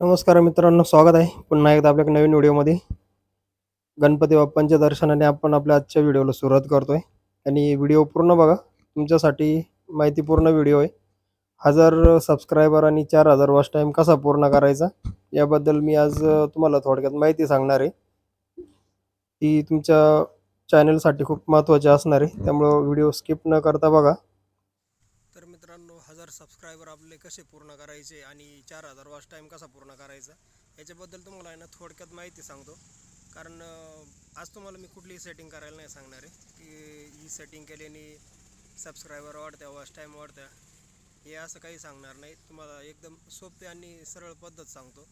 नमस्कार मित्रांनो स्वागत आहे. पुन्हा एकदा आपल्या नवीन व्हिडिओमध्ये. गणपती बाप्पांच्या दर्शनाने आपण आपल्या आजच्या व्हिडिओला सुरुवात करतोय. आणि व्हिडिओ पूर्ण बघा. तुमच्यासाठी माहितीपूर्ण व्हिडिओ आहे. हजार सबस्क्रायबर आणि चार हजार वॉच टाईम कसा पूर्ण करायचा याबद्दल मी आज तुम्हाला थोडक्यात माहिती सांगणार आहे. ती तुमच्या चॅनलसाठी खूप महत्त्वाची असणार आहे. त्यामुळं व्हिडिओ स्किप न करता बघा. हजार सबस्क्रायबर आपले कसे पूर्ण करायचे आणि चार हजार वॉच टाईम कसा पूर्ण करायचा याच्याबद्दल तुम्हाला आहे ना थोडक्यात माहिती सांगतो. कारण आज तुम्हाला मी कुठलीही सेटिंग करायला नाही सांगणार आहे. की ही सेटिंग केल्याने सबस्क्रायबर वाढत्या वॉच टाईम वाढत्या हे असं काही सांगणार नाही. तुम्हाला एकदम सोपे आणि सरळ पद्धत सांगतो.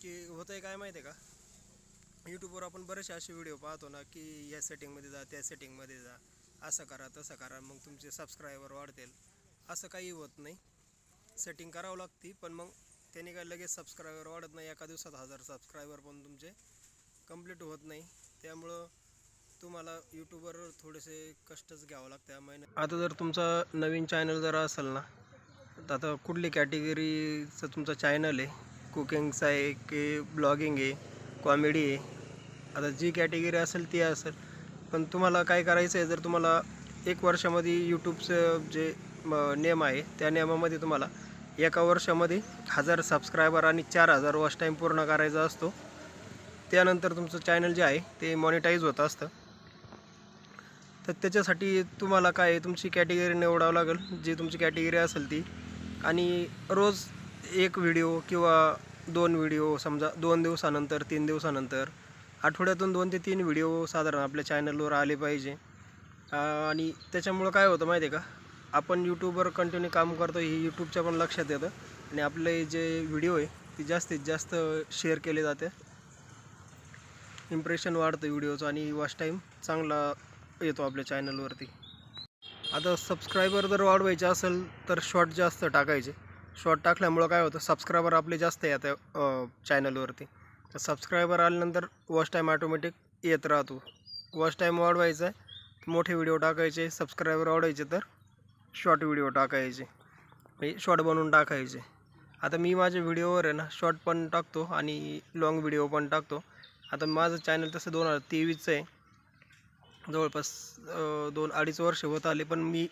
की होतं आहे काय माहिती आहे का यूट्यूबवर आपण बरेचसे असे व्हिडिओ पाहतो ना की या सेटिंगमध्ये जा त्या सेटिंगमध्ये जा असं करा तसं करा मग तुमचे सबस्क्रायबर वाढतील. असं काही होत नाही. सेटिंग करावं लागते पण मग त्याने काय लगेच सबस्क्रायबर वाढत नाही. एका दिवसात हजार सबस्क्रायबर पण तुमचे कंप्लीट होत नाही. त्यामुळं तुम्हाला यूट्यूबवर थोडेसे कष्टच घ्यावं लागतं या महिन्यात. आता जर तुमचा नवीन चॅनल जर असेल ना तर आता कुठली कॅटेगरीचं तुमचं चॅनल आहे? कुकिंगचं आहे की ब्लॉगिंग आहे? कॉमेडी आहे? आता जी कॅटेगरी असेल ती असेल. पण तुम्हाला काय करायचं आहे जर तुम्हाला एक वर्षामध्ये यूट्यूबचं जे नियम आहे त्या नियमामध्ये तुम्हाला एका वर्षामध्ये हजार सबस्क्रायबर आणि चार हजार वॉच टाईम पूर्ण करायचा असतो. त्यानंतर तुमचं चॅनल जे आहे ते मॉनिटाईज होत असतं. तर त्याच्यासाठी तुम्हाला काय तुमची कॅटेगरी निवडावं लागेल. जी तुमची कॅटेगरी असेल ती. आणि रोज एक व्हिडिओ किंवा दोन व्हिडिओ समजा दोन दिवसानंतर तीन दिवसानंतर आठवड्यातून दोन ते तीन व्हिडिओ साधारण आपल्या चॅनलवर आले पाहिजे. आणि त्याच्यामुळं काय होतं माहिती आहे का? आपण यूट्यूबवर कंटिन्यू काम करतो हे यूट्यूबच्या पण लक्षात येतं. आणि आपले जे व्हिडिओ आहे ते जास्तीत जास्त शेअर केले जाते. इम्प्रेशन वाढतं व्हिडिओचं आणि वॉच टाईम चांगला येतो आपल्या चॅनलवरती आता सबस्क्रायबर जर वाढवायचे असेल तर शॉर्ट जास्त टाकायचे. शॉर्ट टाकल्यामुळं काय होतं? सबस्क्रायबर आपले जास्त येतं चॅनलवरती तर सबस्क्रायबर आल्यानंतर वॉच टाईम ऑटोमॅटिक येत राहतो. वॉच टाईम वाढवायचा आहे मोठे व्हिडिओ टाकायचे सबस्क्रायबर वाढायचे तर शॉर्ट व्हिडिओ टाकायचे. म्हणजे शॉर्ट बनवून टाकायचे. आता मी माझ्या व्हिडिओवर आहे ना शॉर्ट पण टाकतो आणि लाँग व्हिडिओ पण टाकतो. आता माझं चॅनल तसं दोन हजार तेवीसचं आहे. जवळपास दोन अडीच वर्ष होत आले पण मी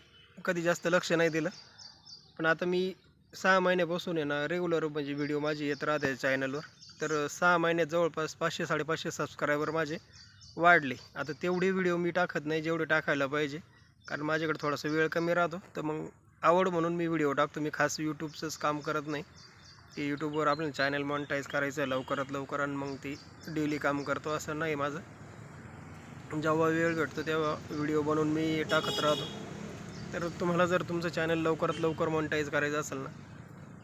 कधी जास्त लक्ष नाही दिलं. पण आता मी सहा महिन्यापासून आहे ना रेग्युलर म्हणजे व्हिडिओ माझे येत राहते चॅनलवर तर सहा महिन्यात जवळपास पाचशे साडेपाचशे सबस्क्रायबर माझे. वाढले. आता तेवढे व्हिडिओ मी टाकत नाही जेवढे टाकायला पाहिजे. कारण माझ्याकडे थोडासा वेळ कमी राहतो. तर मग आवड म्हणून मी व्हिडिओ टाकतो. मी खास यूट्यूबचंच काम करत नाही. की यूट्यूबवर आपलं चॅनल मॉनिटाईज करायचं आहे लवकरात लवकर आणि मग ती डेली काम करतो असं नाही माझं. जेव्हा वेळ भेटतो तेव्हा व्हिडिओ बनवून मी टाकत राहतो. तर तुम्हाला जर तुमचं चॅनल लवकरात लवकर मॉनिटाईज करायचं असेल ना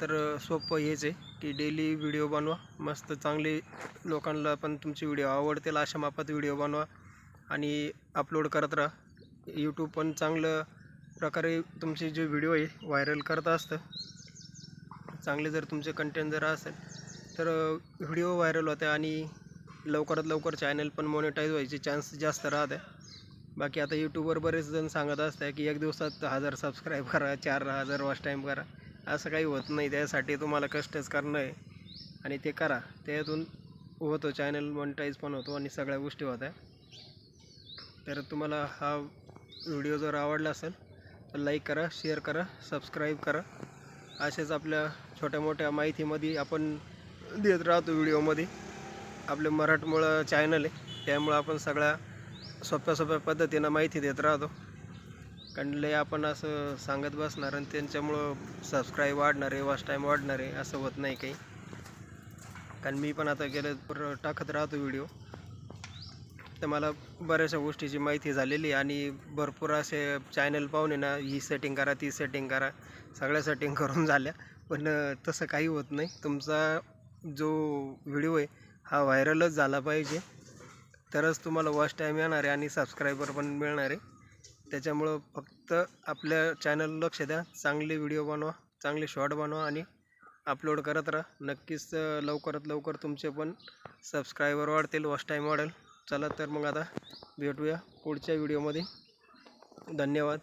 तर सोपं हेच आहे की डेली व्हिडिओ बनवा. मस्त चांगले लोकांना पण तुमचे व्हिडिओ आवडतील अशा मापात व्हिडिओ बनवा आणि अपलोड करत राहा. यूट्यूब पण चांगलं प्रकारे तुमचे जे व्हिडिओ आहे व्हायरल करत असतं. चांगले जर तुमचे कंटेंट जर असेल तर व्हिडिओ व्हायरल होते आणि लवकरात लवकर चॅनल पण मॉनिटाईज व्हायचे चान्स जास्त राहते. बाकी आता यूट्यूबवर बरेच जण सांगत असतं की एक दिवसात हजार सबस्क्राईब करा चार हजार वॉच टाईम करा. असं काही होत नाही. त्यासाठी तुम्हाला कष्टच करणं आहे. आणि ते करा. त्यातून होतो. चॅनल मॉनिटाईज पण होतो आणि सगळ्या गोष्टी होत्या. तर तुम्हाला हा व्हिडिओ जर आवडला असेल तर लाईक करा शेअर करा सबस्क्राईब करा. असेच आपल्या छोट्या मोठ्या माहितीमध्ये आपण देत राहतो व्हिडिओमध्ये आपले मराठमोळं चॅनल आहे. त्यामुळं आपण सगळ्या सोप्या सोप्या पद्धतीनं माहिती देत राहतो. कारण लय आपण असं सांगत बसणार आणि त्यांच्यामुळं सबस्क्राईब वाढणार आहे वॉच टाईम वाढणार आहे असं होत नाही काही. कारण मी पण आता गेलं तर टाकत राहतो व्हिडिओ तर मला बऱ्याचशा गोष्टीची माहिती झालेली आहे आणि भरपूर असे चॅनल पाहून आहे ना ही सेटिंग करा ती सेटिंग करा सगळ्या सेटिंग करून झाल्या. पण तसं काही होत नाही. तुमचा जो व्हिडिओ आहे हा व्हायरलच झाला पाहिजे. तरच तुम्हाला वॉच टाईम येणार आहे आणि सबस्क्रायबर पण मिळणार आहे. त्याच्यामुळं फक्त आपल्या चॅनल लक्ष द्या. चांगले व्हिडिओ बनवा चांगले शॉर्ट बनवा आणि अपलोड करत राहा. नक्कीच लवकरात लवकर तुमचे पण सबस्क्रायबर वाढतील वॉच टाईम वाढेल. चला तर मग आता भेटूया पुढच्या व्हिडिओमध्ये धन्यवाद.